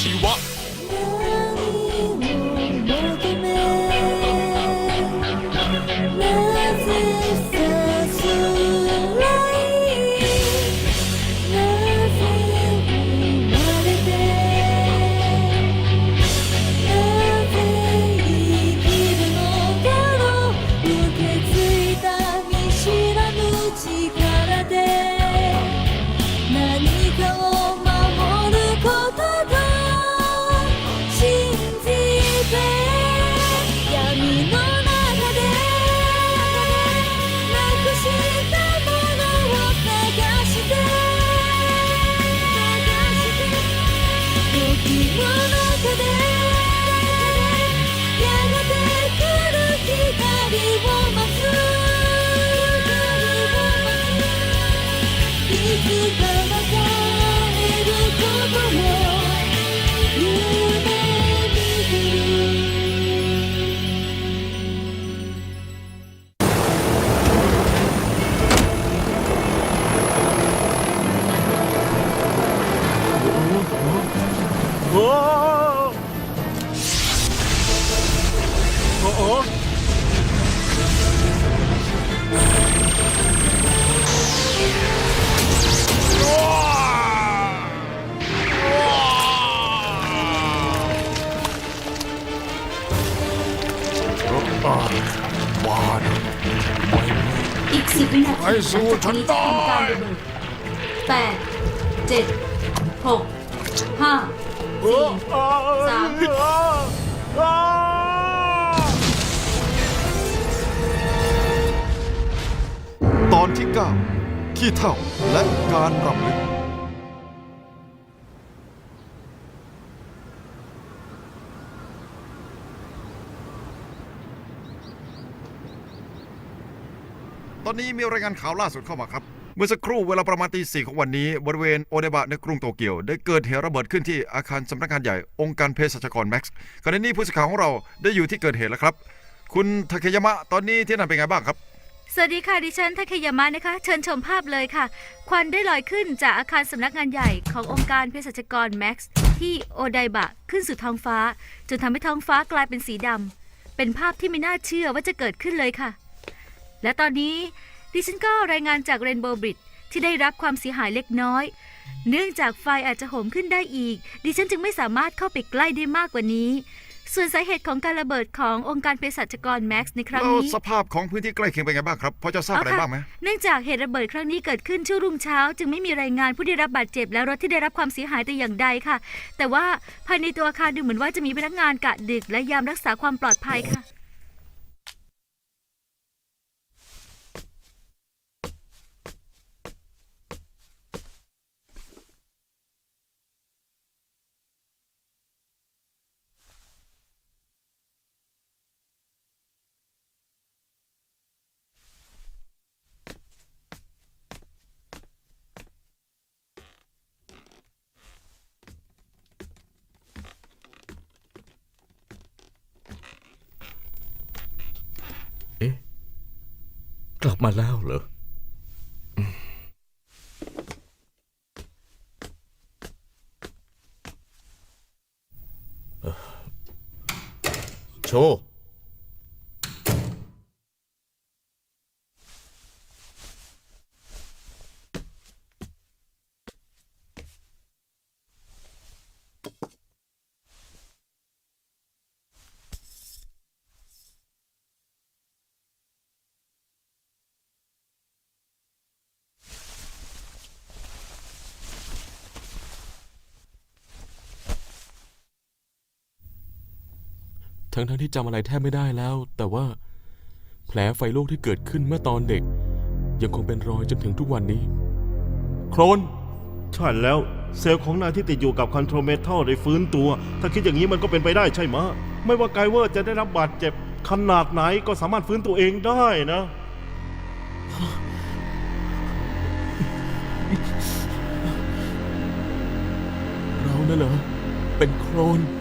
ชีวะ สู่ฉันได้แปดเจ็ดหกห้าสี่สามตอนที่ 9 ขี้เท่าและการรำ อนนี้มีรายงานข่าวล่าสุดเข้ามาครับ เมื่อสักครู่เวลาประมาณตีสี่ของวันนี้ บริเวณโอเดบะในกรุงโตเกียว ได้เกิดเหตุระเบิดขึ้นที่อาคารสำนักงานใหญ่องค์การเภสัชกรแม็กซ์ขณะนี้ผู้สื่อข่าวของเราได้อยู่ที่เกิดเหตุแล้วครับ คุณทาเคยามะตอนนี้ที่นั่นเป็นไงบ้างครับสวัสดีค่ะดิฉันทาเคยามะนะคะ เชิญชมภาพเลยค่ะ ควันได้ลอยขึ้นจากอาคารสำนักงานใหญ่ขององค์การเภสัชกรแม็กซ์ที่โอไดบะขึ้นสู่ท้องฟ้า จนทำให้ท้องฟ้ากลายเป็นสีดำเป็นภาพที่ไม่น่าเชื่อว่าจะเกิดขึ้นเลยค่ะ และตอนนี้ดิฉันก็รายงานจากเรนโบว์บริดที่ได้รับความเสียหายเล็กน้อย เนื่องจากไฟอาจจะโหมขึ้นได้อีก ดิฉันจึงไม่สามารถเข้าไปใกล้ได้มากกว่านี้ ส่วนสาเหตุของการระเบิดขององค์การเภสัชกรแม็กซ์ในครั้งแล้วนี้ สภาพของพื้นที่ใกล้เคียงเป็นไงบ้างครับพอจะทราบอะไรเค่บ้างไหมเนื่องจากเหตุระเบิดครั้งนี้เกิดขึ้นช่วงรุ่งเช้า จึงไม่มีรายงานผู้ได้รับบาดเจ็บและรถที่ได้รับความเสียหายแต่อย่างใดค่ะ แต่ว่าภายในตัวอาคารดูเหมือนว่าจะมีพนักงานกะดึกและยามรักษาความปลอดภัยค่ะ กลับมาแล้วเหรอ โชว์ ทั้งทั้งๆที่จำอะไรแทบไม่ได้แล้ว แต่ว่าแผลไฟลวกที่เกิดขึ้นเมื่อตอนเด็ก ยังคงเป็นรอยจนถึงทุกวันนี้ โครน ใช่แล้วเซลล์ของนายที่ติดอยู่กับคอนโทรเมทัลได้ฟื้นตัว ถ้าคิดอย่างนี้มันก็เป็นไปได้ใช่ไหมะ ไม่ว่าไกเวอร์จะได้รับบาดเจ็บ ขนาดไหนก็สามารถฟื้นตัวเองได้นะ เราน่ะเหรอเป็นโครนเ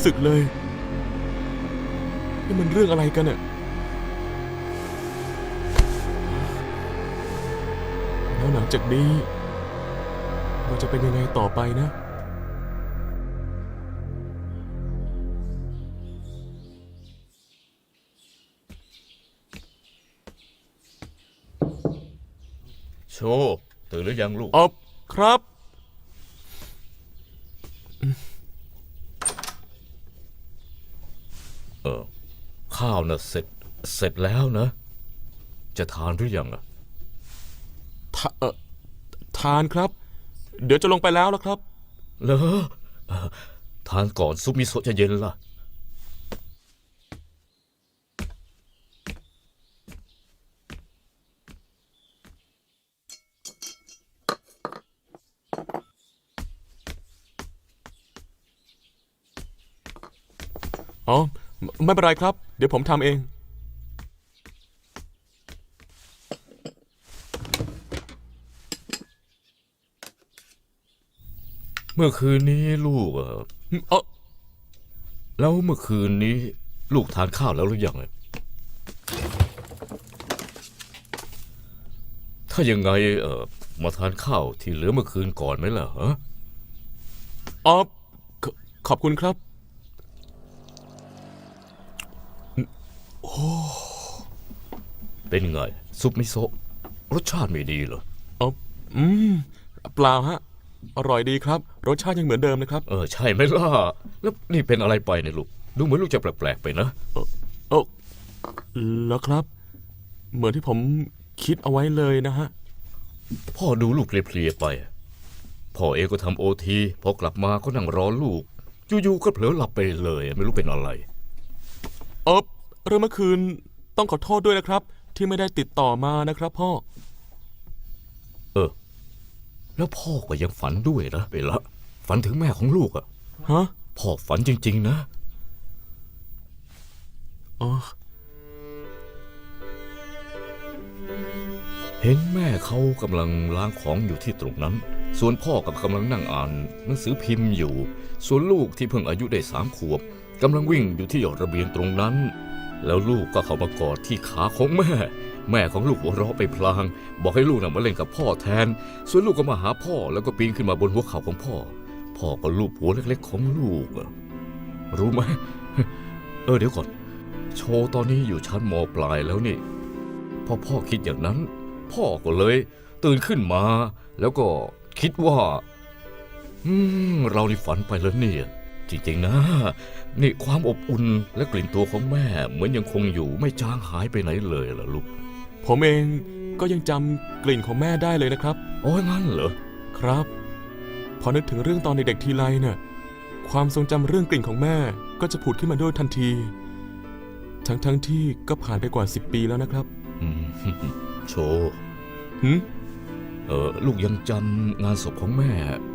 ราไม่เห็นรู้สึกเลย นี่มันเรื่องอะไรกันอะแล้วหลังจากนี้มันจะเป็นยังไงต่อไปนะ โชว์ตื่นหรือยังลูกออบครับ เออ ข้าวน่ะเสร็จเสร็จแล้วนะ จะทานหรือยังอะทาเอ่อทานครับ เดี๋ยวจะลงไปแล้วละครับ เหรอเออทานก่อนซุปมิโซะจะเย็นล่ะ อ๋อ ไม่ไม่เป็นไรครับ เดี๋ยวผมทำเอง เมื่อคืนนี้ลูกเออเออแล้วเมื่อคืนนี้ลูกทานข้าวแล้วหรือยังอะถ้ายังไงเออมาทานข้าวที่เหลือเมื่อคืนก่อนไหมล่ะฮะ อ๋อขอขอบคุณครับ เป็นไง ซุปมิโซะรสชาติไม่ดีเหรออ๋ออืม เปล่าฮะ อร่อยดีครับ รสชาติยังเหมือนเดิมนะครับ เออ ใช่ไหมล่ะ แล้วนี่เป็นอะไรไปเนี่ยลูก ดูเหมือนลูกจะแปลกๆไปนะโอ้แล้วครับ เหมือนที่ผมคิดเอาไว้เลยนะฮะ พ่อดูลูกเพลียๆไป พ่อเองก็ทำโอทีพอกลับมาก็นั่งรอลูก อยู่ๆก็เผลอหลับไปเลย ไม่รู้เป็นอะไร เออเรื่องเมื่อคืนต้องขอโทษด้วยนะครับ ที่ไม่ได้ติดต่อมานะครับพ่อ เออ แล้วพ่อก็ยังฝันด้วยนะเบละ ฝันถึงแม่ของลูกอะฮะ พ่อฝันจริง ๆ นะ อ๋อ เห็นแม่เขากำลังล้างของอยู่ที่ตรงนั้น ส่วนพ่อกับกำลังนั่งอ่านหนังสือพิมพ์อยู่ ส่วนลูกที่เพิ่งอายุได้สามขวบกำลังวิ่งอยู่ที่ระเบียงตรงนั้น แล้วลูกก็เข้ามากอดที่ขาของแม่ แม่ของลูกหัวเราะไปพลาง บอกให้ลูกน่ะมาเล่นกับพ่อแทน ส่วนลูกก็มาหาพ่อแล้วก็ปีนขึ้นมาบนหัวเข่าของพ่อ พ่อก็ลูบหัวเล็กๆของลูกอะรู้ไหมเออเดี๋ยวก่อน โชว์ตอนนี้อยู่ชั้นมปลายแล้วนี่ พอพ่อคิดอย่างนั้น พ่อก็เลย ตื่นขึ้นมา แล้วก็คิดว่า อืม เรานี่ฝันไปแล้วเนี่ย จริงๆนะ นี่ความอบอุ่นและกลิ่นตัวของแม่ เหมือนยังคงอยู่ไม่จางหายไปไหนเลยล่ะลูก ผมเองก็ยังจำกลิ่นของแม่ได้เลยนะครับ โอ้ยงั้นเหรอ ครับ พอนึกถึงเรื่องตอนเด็กๆทีไรเนี่ยความทรงจำเรื่องกลิ่นของแม่ก็จะผุดขึ้นมาด้วยทันที ทั้งๆที่ก็ผ่านไปกว่า 10 ปีแล้วนะครับอืมโชว์หืมเออลูกยังจำงานศพของแม่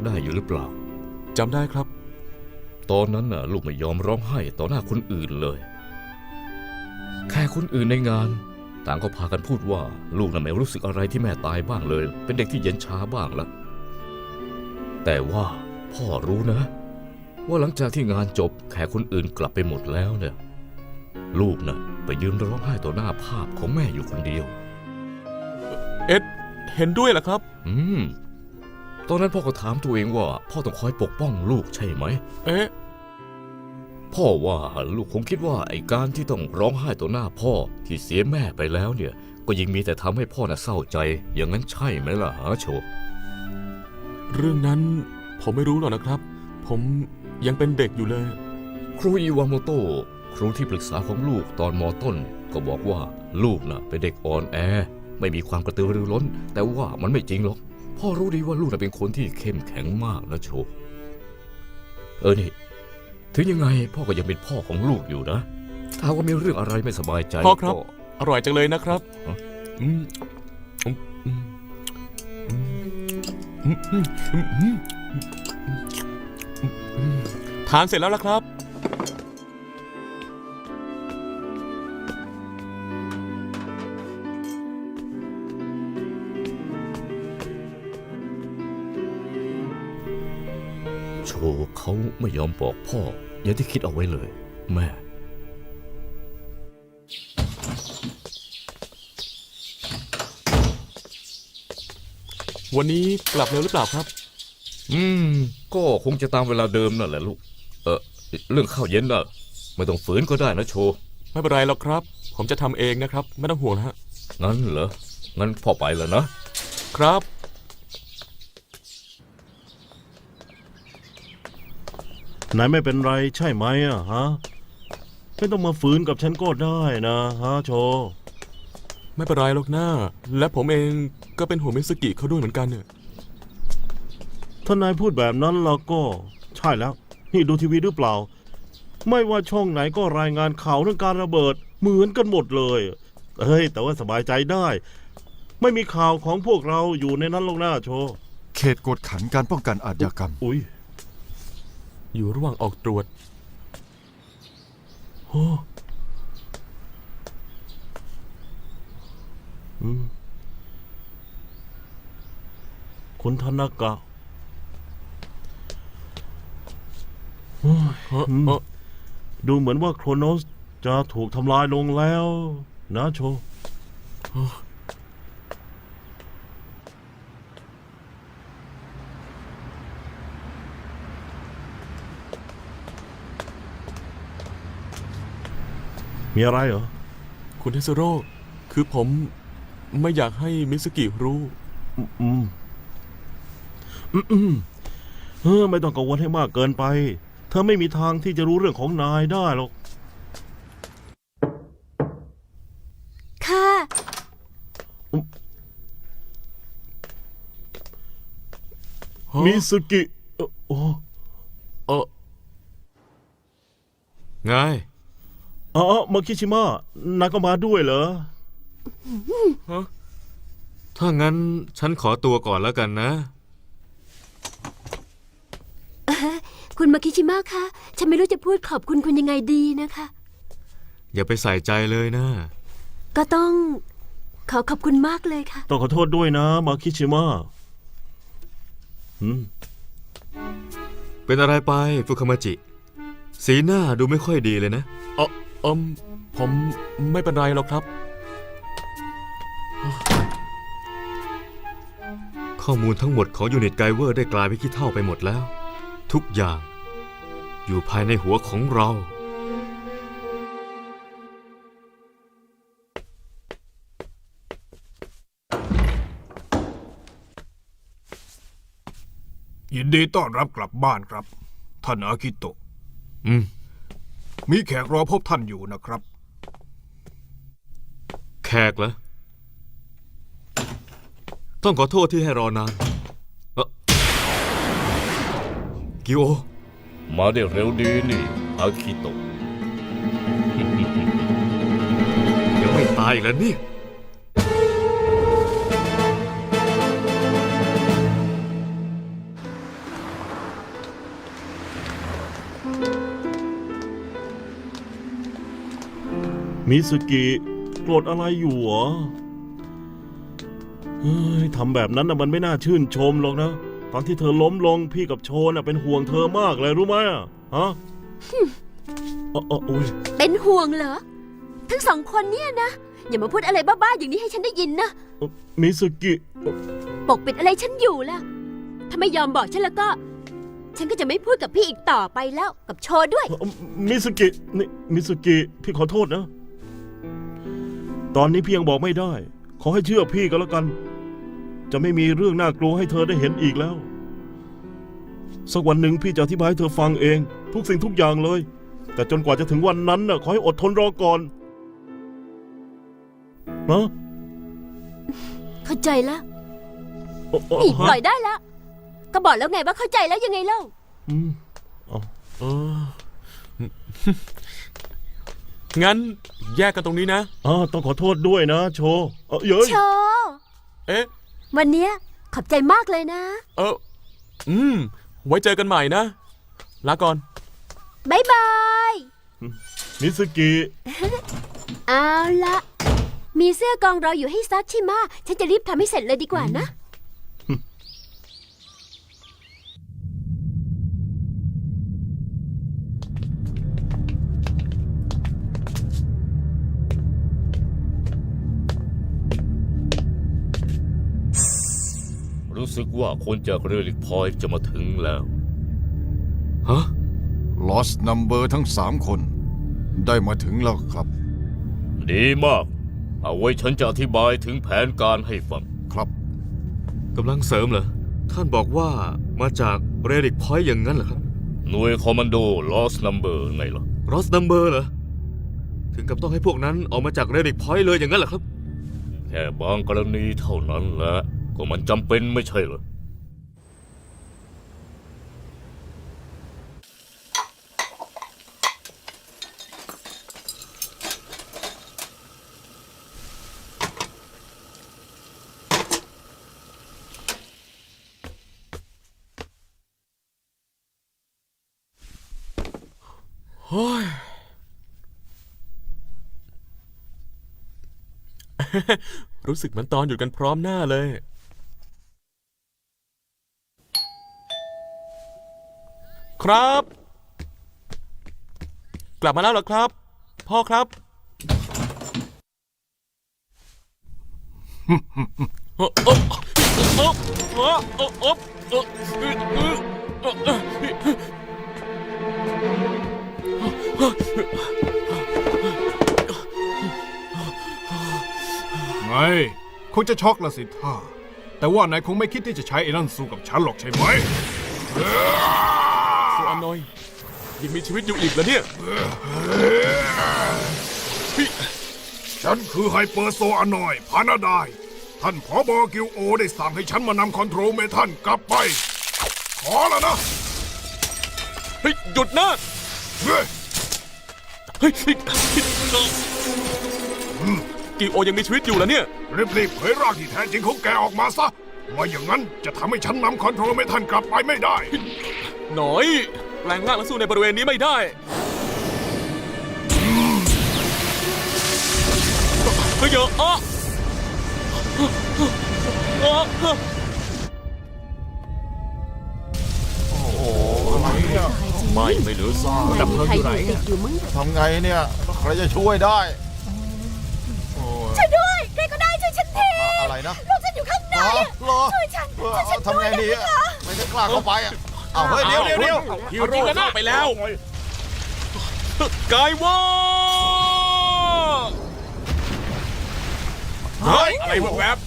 ได้อยู่หรือเปล่า จำได้ครับ ตอนนั้นน่ะลูกไม่ยอมร้องไห้ต่อหน้าคนอื่นเลย แค่คนอื่นในงาน ต่างก็พากันพูดว่าลูกน่ะไม่รู้สึกอะไรที่แม่ตายบ้างเลย เป็นเด็กที่เย็นช้าบ้างละแต่ว่าพ่อรู้นะ ว่าหลังจากที่งานจบแขกคนอื่นกลับไปหมดแล้วเนี่ย ลูกน่ะไปยืนร้องไห้ต่อหน้าภาพของแม่อยู่คนเดียว เอ็ดเห็นด้วยเหรอครับ อืม ตอนนั้นพ่อก็ถามตัวเองว่า พ่อต้องคอยปกป้องลูกใช่ไหม เอ๊ะ พ่อว่าลูกคงคิดว่าไอ้การที่ต้องร้องไห้ต่อหน้าพ่อที่เสียแม่ไปแล้วเนี่ย ก็ยิ่งมีแต่ทำให้พ่อน่ะเศร้าใจ อย่างนั้นใช่ไหมล่ะฮะโชว์เรื่องนั้นผมไม่รู้หรอกนะครับ ผมยังเป็นเด็กอยู่เลย ครูอิวาโมโตะครูที่ปรึกษาของลูกตอนมอต้น ก็บอกว่าลูกน่ะเป็นเด็กอ่อนแอ ไม่มีความกระตือรือร้น แต่ว่ามันไม่จริงหรอก พ่อรู้ดีว่าลูกเป็นคนที่เข้มแข็งมากนะโช เออนี่ ถึงยังไงพ่อก็ยังเป็นพ่อของลูกอยู่นะ ถ้าว่ามีเรื่องอะไรไม่สบายใจพ่อครับอร่อยจังเลยนะครับทานเสร็จแล้วล่ะครับ ไม่ยอมบอกพ่อ อย่างที่คิดเอาไว้เลย แม่ วันนี้กลับเร็วหรือเปล่าครับ อืม ก็คงจะตามเวลาเดิมนั่นแหละลูก เออเรื่องข้าวเย็นน่ะไม่ต้องฝืนก็ได้นะโชว์ไม่เป็นไรหรอกครับ ผมจะทำเองนะครับ ไม่ต้องห่วงนะฮะงั้นเหรองั้นพ่อไปแล้วนะ ครับ นายไม่เป็นไรใช่ไหมอะฮะไม่ต้องมาฝืนกับฉันก็ได้นะฮะโช ไม่เป็นไรหรอกหน้า และผมเองก็เป็นห่วงมิสกิเขาด้วยเหมือนกันเนี่ยถ้านายพูดแบบนั้นเราก็ ใช่แล้ว นี่ดูทีวีหรือเปล่า ไม่ว่าช่องไหนก็รายงานข่าวเรื่องการระเบิด เหมือนกันหมดเลยเฮ้ย แต่ว่าสบายใจได้ ไม่มีข่าวของพวกเราอยู่ในนั้นลงหน้าโชว์เขตกวดขันการป้องกันอาชญากรรม อุ้ย อยู่ระหว่างออกตรวจโอ้อืมคุณธนากะโอ้ยเฮ้ออืมเอ้อดูเหมือนว่าโครโนสจะถูกทำลายลงแล้ว นะโช มีอะไรเหรอ คุณเทสโร่คือผมไม่อยากให้มิสกิรู้อืมอืมอืมอืมเออไม่ต้องกังวลให้มากเกินไป เธอไม่มีทางที่จะรู้เรื่องของนายได้หรอก ค่ะมิสกิเอ่อโอ้ เออไง อ๋อมาคิชิมะนายก็มาด้วยเหรอ ถ้างั้นฉันขอตัวก่อนแล้วกันนะ คุณมาคิชิมะคะ ฉันไม่รู้จะพูดขอบคุณคุณยังไงดีนะคะ อย่าไปใส่ใจเลยนะ ก็ต้องขอขอบคุณมากเลยค่ะ ต้องขอโทษด้วยนะ มาคิชิมะอืมเป็นอะไรไปฟุคามาจิ สีหน้าดูไม่ค่อยดีเลยนะเออ เอมผมไม่เป็นไรหรอกครับ ข้อมูลทั้งหมดของยูนิตไกเวอร์ได้กลายเป็นขี้เท่าไปหมดแล้ว ทุกอย่าง อยู่ภายในหัวของเรา ยินดีต้อนรับกลับบ้านครับ ท่านอากิโตะอืม มีแขกรอพบท่านอยู่นะครับ แขกเหรอ ต้องขอโทษที่ให้รอนานเอ่อกิโอ มาได้เร็วดีนี่อาคิโตะ ยังไม่ตายอีกแล้วเนี่ย มิสกิโกรธอะไรอยู่เหรอเฮ้ยทำแบบนั้นนะมันไม่น่าชื่นชมหรอกนะ ตอนที่เธอล้มลงพี่กับโชนน่ะเป็นห่วงเธอมากเลยรู้ไหมอะฮะอ๋ออ๋อโอ้ยเป็นห่วงเหรอ ทั้งสองคนเนี่ยนะ อย่ามาพูดอะไรบ้าๆอย่างนี้ให้ฉันได้ยินนะ มิสกิ ปกปิดอะไรฉันอยู่ล่ะ ถ้าไม่ยอมบอกฉันแล้วก็ ฉันก็จะไม่พูดกับพี่อีกต่อไปแล้วกับโชด้วยเอ่อมิสกินี่มิสกิพี่ขอโทษนะ ตอนนี้พี่ยังบอกไม่ได้ ขอให้เชื่อพี่ก็แล้วกัน จะไม่มีเรื่องน่ากลัวให้เธอได้เห็นอีกแล้ว สักวันหนึ่งพี่จะอธิบายให้เธอฟังเอง ทุกสิ่งทุกอย่างเลย แต่จนกว่าจะถึงวันนั้นน่ะขอให้อดทนรอก่อนนะเข้าใจแล้วโอ้โอ้นี่ปล่ฮะอยได้แล้วก็บอกแล้วไงว่าเข้าใจแล้วยังไงเล่าอืมเออ งั้นแยกกันตรงนี้นะอ่าต้องขอโทษด้วยนะ โชเอ่อเย้ยโชว์เอ๊ะ วันเนี้ยขอบใจมากเลยนะ เออ อืม ไว้เจอกันใหม่นะ ลาก่อน บ๊ายบาย มิสกิเอาละ มีเสื้อกองรออยู่ให้ซักใช่ไหมะฉันจะรีบทำให้เสร็จเลยดีกว่านะ สึกว่าคนจากเรือลิกพอยจะมาถึงแล้ว ฮะ Lost Number ทั้งสามคน ได้มาถึงแล้วครับ ดีมาก เอาไว้ฉันจะอธิบายถึงแผนการให้ฟัง ครับกำลังเสริมเหรอ ท่านบอกว่ามาจากเรดิกพอยต์อย่างนั้นเหรอครับ หน่วยคอมมานโด Lost Number ไงล่ะ รอสนัมเบอร์เหรอ ถึงกับต้องให้พวกนั้นออกมาจากเรดิกพอยต์เลยอย่างนั้นเหรอครับ แค่บางกรณีเท่านั้นแหละ ก็มันจำเป็นไม่ใช่เหรอ โอ้ย รู้สึกเหมือนตอนอยู่กันพร้อมหน้าเลย ครับ กลับมาแล้วเหรอครับ พ่อครับ ไงคงจะช็อกละสิท่าแต่ว่านายคงไม่คิดที่จะใช้ไอ้นั่นสู้กับฉันหรอกใช่ไหม โซอานอย ยังมีชีวิตอยู่อีกแล้วเนี่ย ฉันคือไฮเปอร์โซอานอยพานาไดายท่านผอบอกิวโอได้สั่งให้ฉันมานำคอนโทรลเมทันกลับไป ขอแล้วนะ เฮ้ย หยุดนะเฮ้ยเฮ้ยเฮ้ยกิโอยังมีชีวิตอยู่แล้วเนี่ย รีบๆเผยร่างที่แท้จริงของแกออกมาซะไมาอย่างนั้นจะทำให้ฉันนำคอนโทรลเมทันกลับไปไม่ได้ หน่อย แปลงร่างและสู้ในบริเวณนี้ไม่ได้เฮ้ยเยอะอะอะไม่ไม่เหลือซากดับเพลิงอยู่ไหนติดอยู่มั้งทำไงเนี่ยใครจะช่วยได้ช่วยด้วยใครก็ได้ช่วยฉันทีอะไรนะลูกฉันอยู่ข้างในเหรอเหรอช่วยฉันช่วยฉันทำไงด้วยดีนะอะไม่ได้กล้าเข้าไปอะ เอาเฮ้ยเดี๋ยวเดี๋ยวเดี๋ยวฮีโร่เข้าไปแล้วกายว่าเฮ้ยอะไรวะแวบ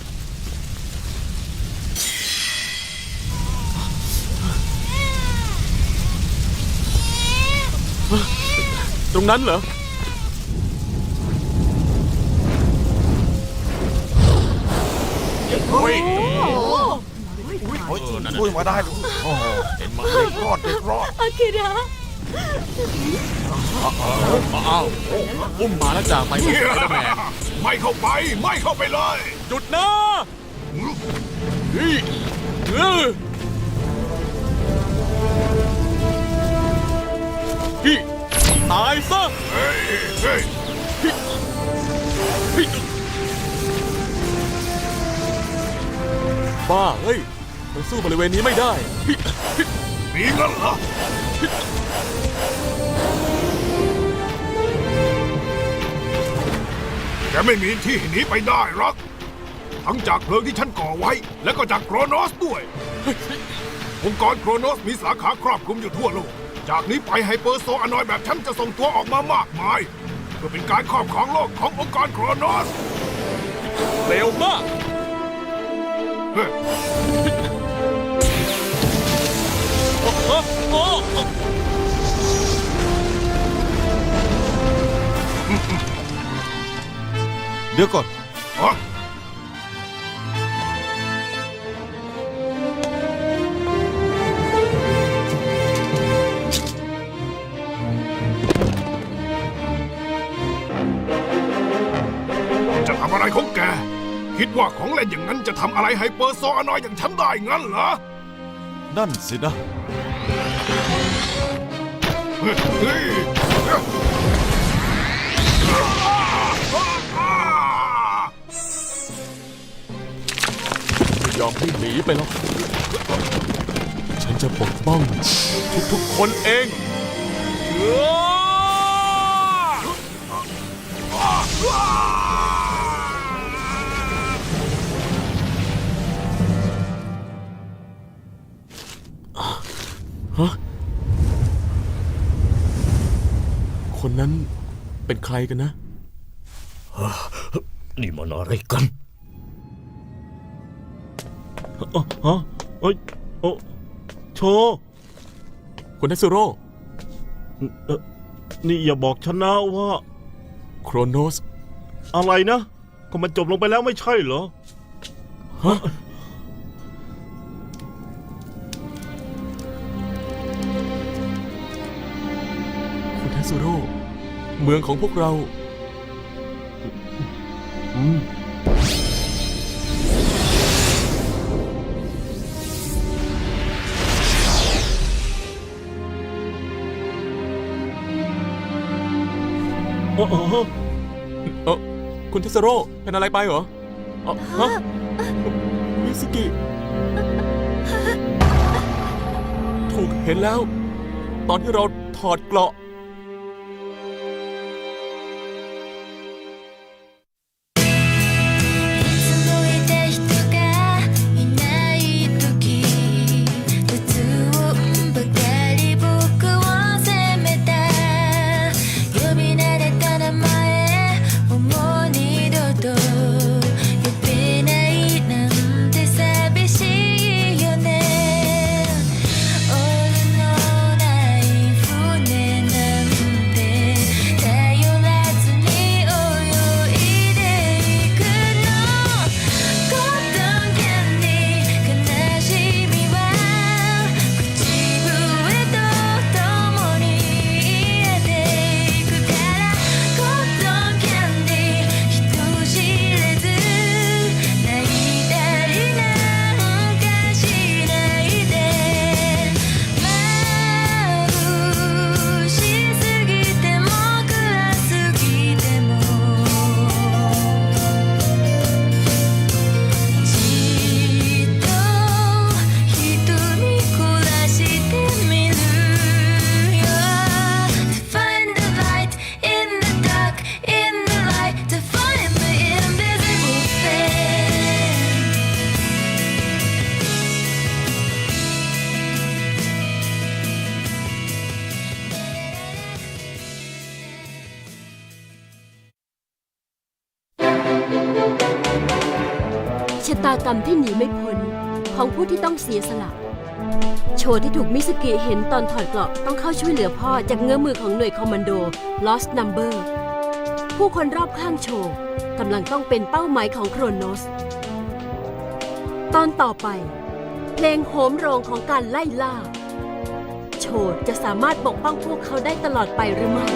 ตรงนั้นเหรอ เฮ้ยช่วยมาได้โอ้โหเด็กรอดเด็กรอดอากิระอ้าวอุ้มมาแล้วจากไปเหมือนสไปเดอร์แมนไม่เข้าไป ไม่เข้าไปเลย หยุดนะเฮ้ยเออพี่ตายซะเฮ้ยเฮ้ยบ้าเฮ้ย มันสู้บริเวณนี้ไม่ได้ มีเงินเหรอแกไม่มีที่หนีไปได้หรอก ทั้งจากเพลิงที่ฉันก่อไว้ และก็จากโครโนสด้วย องค์กรโครโนสมีสาขาครอบคลุมอยู่ทั่วโลก จากนี้ไปไฮเปอร์โซอานอยแบบฉันจะส่งตัวออกมามากมาย เพื่อเป็นการครอบครองโลกขององค์กรโครโนส เร็วมาก เฮ้ยโอ้โอ้โอ้โอ้ เดี๋ยวก่อนฮะจะทำอะไรของแก คิดว่าของเล่นอย่างนั้นจะทำอะไรไฮเปอร์โซอานอยอย่างฉันได้งั้นเหรอ นั่นสินะยเฮ้ยไม่ยอมให้หนีไปหรอกฉันจะปกป้องทุกๆคนเอง คนนั้นเป็นใครกันนะ นี่มันอะไรกันอ๋อฮะเอ้ยโอ้โชว์คุณเทสโร่เอ่อนี่อย่าบอกฉันนะว่า โครโนส อะไรนะ ก็มันจบลงไปแล้วไม่ใช่เหรอ ฮะ มืองของพวกเราอ๋ออ๋อเออคุณเทสโร่เป็นอะไรไปเหรอเอ่อฮะมิสกิถูกเห็นแล้ว ตอนที่เราถอดเกราะ ตากรรมที่หนีไม่พ้นของผู้ที่ต้องเสียสละ โชว์ที่ถูกมิสกิเห็นตอนถอดเกราะต้องเข้าช่วยเหลือพ่อจากเงื้อมือของหน่วยคอมมานโด Lost Number ผู้คนรอบข้างโชว์กำลังต้องเป็นเป้าหมายของโครโนส ตอนต่อไป เพลงโหมโรงของการไล่ล่า โชว์จะสามารถปกป้องพวกเขาได้ตลอดไปหรือไม่